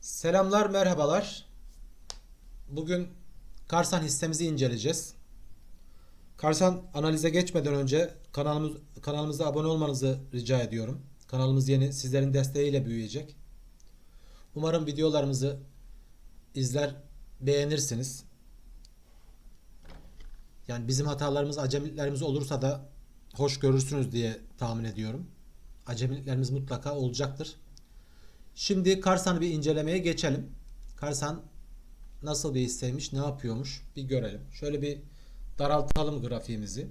Selamlar, merhabalar. Bugün Karsan hissemizi inceleyeceğiz. Karsan analize geçmeden önce kanalımız kanalımıza abone olmanızı rica ediyorum. Kanalımız yeni, sizlerin desteğiyle büyüyecek. Umarım videolarımızı izler, beğenirsiniz. Yani bizim hatalarımız, acemiliklerimiz olursa da hoş görürsünüz diye tahmin ediyorum. Acemiliklerimiz mutlaka olacaktır. Şimdi Karsan'ı bir incelemeye geçelim. Karsan nasıl bir hisseymiş, ne yapıyormuş bir görelim. Şöyle bir daraltalım grafiğimizi.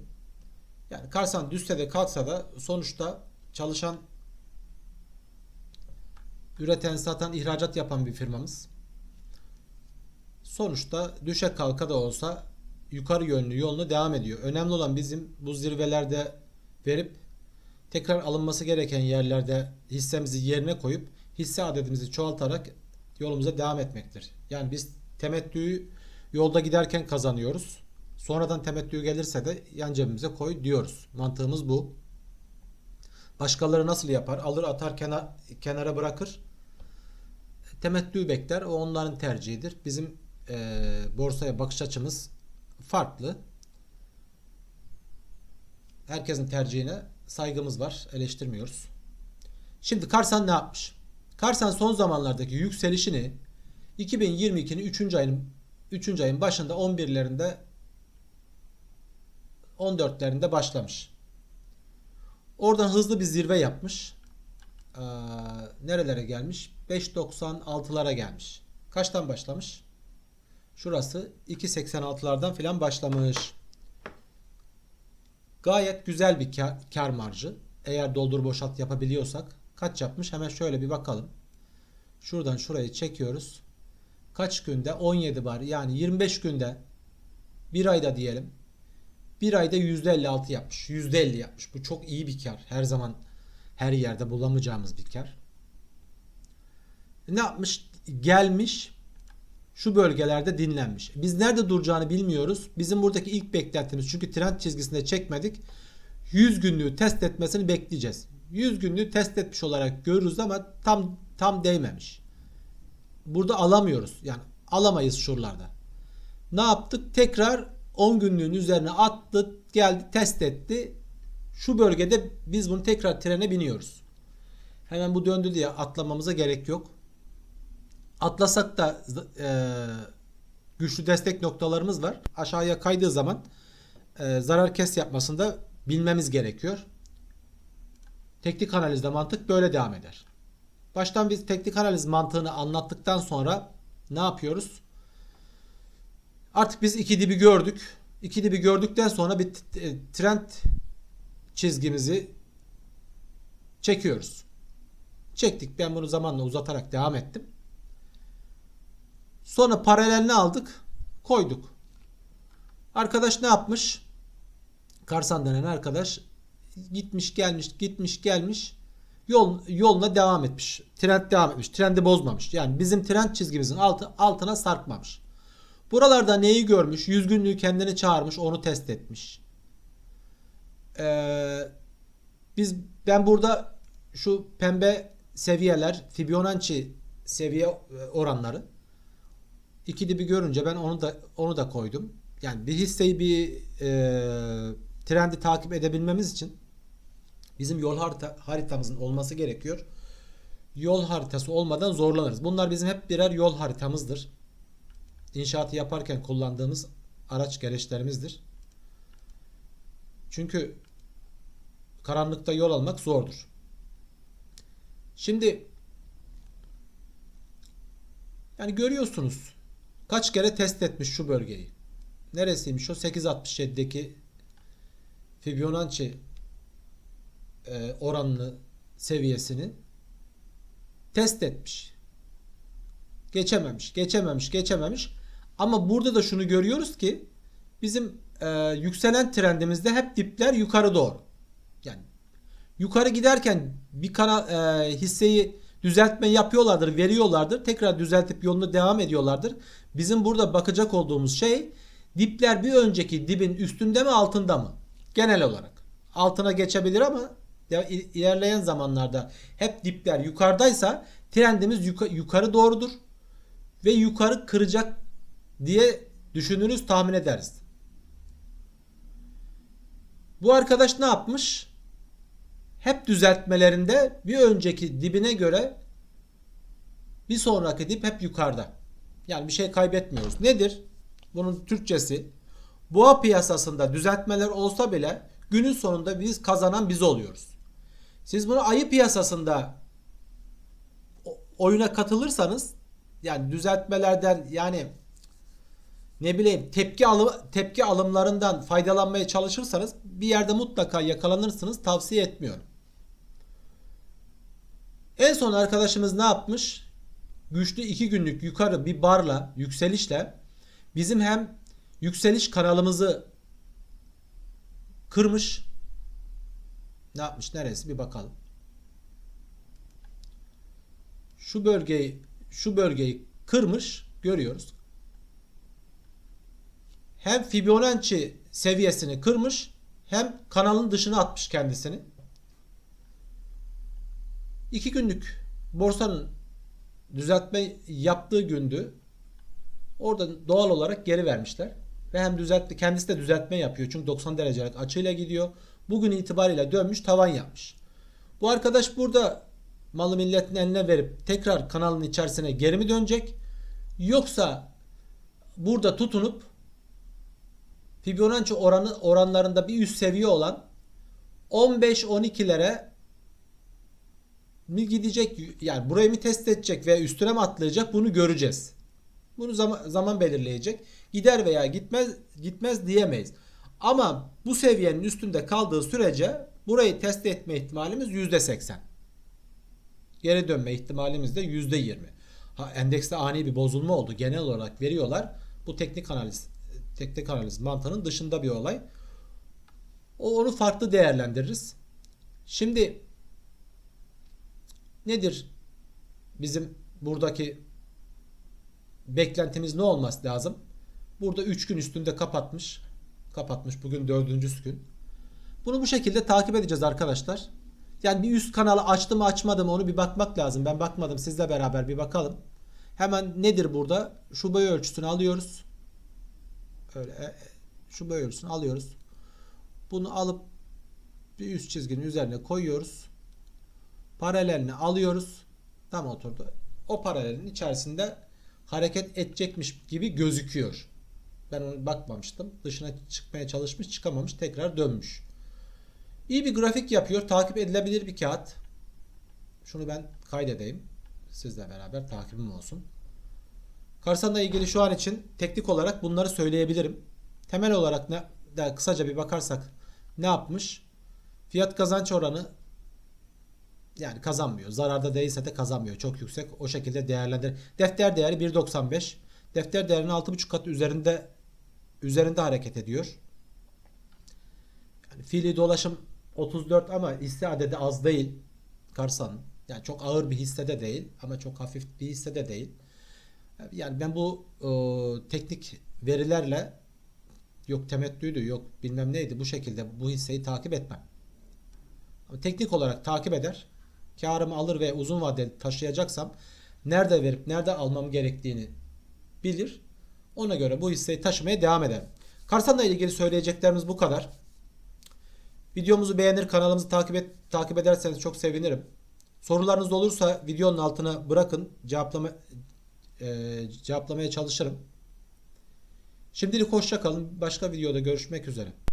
Yani Karsan düşse de kalksa da sonuçta çalışan, üreten, satan, ihracat yapan bir firmamız. Sonuçta düşe kalka da olsa yukarı yönlü yoluna devam ediyor. Önemli olan bizim bu zirvelerde verip tekrar alınması gereken yerlerde hissemizi yerine koyup hisse adedimizi çoğaltarak yolumuza devam etmektir. Yani biz temettüyü yolda giderken kazanıyoruz. Sonradan temettü gelirse de yan cebimize koy diyoruz. Mantığımız bu. Başkaları nasıl yapar? Alır atar kenar, kenara bırakır. Temettü bekler. O onların tercihidir. Bizim eee, borsaya bakış açımız farklı. Herkesin tercihine saygımız var. Eleştirmiyoruz. Şimdi Karsan ne yapmış? Karsan son zamanlardaki yükselişini 2022'nin 3. ayın 3. ayın başında 11'lerinde 14'lerinde başlamış. Oradan hızlı bir zirve yapmış. Ee, nerelere gelmiş? 5.96'lara gelmiş. Kaçtan başlamış? Şurası 2.86'lardan filan başlamış. Gayet güzel bir kar, kar marjı. Eğer doldur boşalt yapabiliyorsak kaç yapmış? Hemen şöyle bir bakalım. Şuradan şurayı çekiyoruz. Kaç günde? 17 var. Yani 25 günde bir ayda diyelim. Bir ayda %56 yapmış. %50 yapmış. Bu çok iyi bir kar. Her zaman her yerde bulamayacağımız bir kar. Ne yapmış? Gelmiş şu bölgelerde dinlenmiş. Biz nerede duracağını bilmiyoruz. Bizim buradaki ilk beklentimiz çünkü trend çizgisinde çekmedik. 100 günlüğü test etmesini bekleyeceğiz. 100 günlüğü test etmiş olarak görürüz ama tam tam değmemiş. Burada alamıyoruz. Yani alamayız şuralarda. Ne yaptık? Tekrar 10 günlüğün üzerine attı, geldi, test etti. Şu bölgede biz bunu tekrar trene biniyoruz. Hemen bu döndü diye atlamamıza gerek yok. Atlasak da e, güçlü destek noktalarımız var. Aşağıya kaydığı zaman e, zarar kes yapmasında bilmemiz gerekiyor. Teknik analizde mantık böyle devam eder. Baştan biz teknik analiz mantığını anlattıktan sonra ne yapıyoruz? Artık biz iki dibi gördük. İki dibi gördükten sonra bir e, trend çizgimizi çekiyoruz. Çektik. Ben bunu zamanla uzatarak devam ettim. Sonra paralelini aldık. Koyduk. Arkadaş ne yapmış? Karsan denen arkadaş gitmiş gelmiş gitmiş gelmiş yol yoluna devam etmiş. Trend devam etmiş. Trendi bozmamış. Yani bizim trend çizgimizin altı altına sarkmamış. Buralarda neyi görmüş? Yüz günlüğü kendini çağırmış, onu test etmiş. Ee, biz ben burada şu pembe seviyeler, Fibonacci seviye e, oranları iki dibi görünce ben onu da onu da koydum. Yani bir hisseyi bir e, trendi takip edebilmemiz için bizim yol harita, haritamızın olması gerekiyor. Yol haritası olmadan zorlanırız. Bunlar bizim hep birer yol haritamızdır. İnşaatı yaparken kullandığımız araç gereçlerimizdir. Çünkü karanlıkta yol almak zordur. Şimdi yani görüyorsunuz kaç kere test etmiş şu bölgeyi. Neresiymiş o? 8.67'deki Fibonacci e, oranlı seviyesini test etmiş. Geçememiş, geçememiş, geçememiş. Ama burada da şunu görüyoruz ki bizim e, yükselen trendimizde hep dipler yukarı doğru. Yani yukarı giderken bir kana e, hisseyi düzeltme yapıyorlardır, veriyorlardır. Tekrar düzeltip yoluna devam ediyorlardır. Bizim burada bakacak olduğumuz şey dipler bir önceki dibin üstünde mi altında mı? Genel olarak. Altına geçebilir ama ilerleyen zamanlarda hep dipler yukarıdaysa trendimiz yuka- yukarı doğrudur ve yukarı kıracak diye düşünürüz, tahmin ederiz. Bu arkadaş ne yapmış? Hep düzeltmelerinde bir önceki dibine göre bir sonraki dip hep yukarıda. Yani bir şey kaybetmiyoruz. Nedir? Bunun Türkçesi boğa piyasasında düzeltmeler olsa bile günün sonunda biz kazanan biz oluyoruz. Siz bunu ayı piyasasında oyuna katılırsanız yani düzeltmelerden yani ne bileyim tepki alım, tepki alımlarından faydalanmaya çalışırsanız bir yerde mutlaka yakalanırsınız. Tavsiye etmiyorum. En son arkadaşımız ne yapmış? Güçlü iki günlük yukarı bir barla, yükselişle bizim hem yükseliş kanalımızı kırmış. Ne yapmış? Neresi? Bir bakalım. Şu bölgeyi şu bölgeyi kırmış görüyoruz. Hem Fibonacci seviyesini kırmış hem kanalın dışına atmış kendisini. İki günlük borsanın düzeltme yaptığı gündü. Orada doğal olarak geri vermişler. Ve hem düzeltti, kendisi de düzeltme yapıyor. Çünkü 90 derecelik açıyla gidiyor. Bugün itibariyle dönmüş tavan yapmış. Bu arkadaş burada malı milletin eline verip tekrar kanalın içerisine geri mi dönecek? Yoksa burada tutunup Fibonacci oranı oranlarında bir üst seviye olan 15-12'lere mi gidecek yani burayı mı test edecek veya üstüne mi atlayacak bunu göreceğiz. Bunu zaman, zaman belirleyecek. Gider veya gitmez gitmez diyemeyiz. Ama bu seviyenin üstünde kaldığı sürece burayı test etme ihtimalimiz %80. Geri dönme ihtimalimiz de %20. Ha, endekste ani bir bozulma oldu. Genel olarak veriyorlar. Bu teknik analiz teknik analiz mantığının dışında bir olay. O onu farklı değerlendiririz. Şimdi nedir bizim buradaki beklentimiz ne olması lazım? Burada 3 gün üstünde kapatmış. Kapatmış. Bugün 4. gün. Bunu bu şekilde takip edeceğiz arkadaşlar. Yani bir üst kanalı açtı mı açmadı mı onu bir bakmak lazım. Ben bakmadım. Sizle beraber bir bakalım. Hemen nedir burada? Şu ölçüsünü alıyoruz. Öyle e, şu ölçüsünü alıyoruz. Bunu alıp bir üst çizginin üzerine koyuyoruz. Paralelini alıyoruz. Tam oturdu. O paralelin içerisinde hareket edecekmiş gibi gözüküyor. Ben onu bakmamıştım. Dışına çıkmaya çalışmış, çıkamamış, tekrar dönmüş. İyi bir grafik yapıyor. Takip edilebilir bir kağıt. Şunu ben kaydedeyim. Sizle beraber takibim olsun. Karsan'la ilgili şu an için teknik olarak bunları söyleyebilirim. Temel olarak ne de kısaca bir bakarsak ne yapmış? Fiyat kazanç oranı yani kazanmıyor. Zararda değilse de kazanmıyor. Çok yüksek. O şekilde değerlendir. Defter değeri 1.95. Defter değerinin 6.5 kat üzerinde üzerinde hareket ediyor. Yani fiili dolaşım 34 ama hisse adedi az değil. Karsan. Yani çok ağır bir hissede değil ama çok hafif bir hissede değil. Yani ben bu e, teknik verilerle yok temettüydü yok bilmem neydi bu şekilde bu hisseyi takip etmem. Ama teknik olarak takip eder. Karımı alır ve uzun vadeli taşıyacaksam nerede verip nerede almam gerektiğini bilir. Ona göre bu hisseyi taşımaya devam ederim. Karsan'la ilgili söyleyeceklerimiz bu kadar. Videomuzu beğenir, kanalımızı takip et, takip ederseniz çok sevinirim. Sorularınız olursa videonun altına bırakın. Cevaplama e, cevaplamaya çalışırım. Şimdilik hoşça kalın. Başka videoda görüşmek üzere.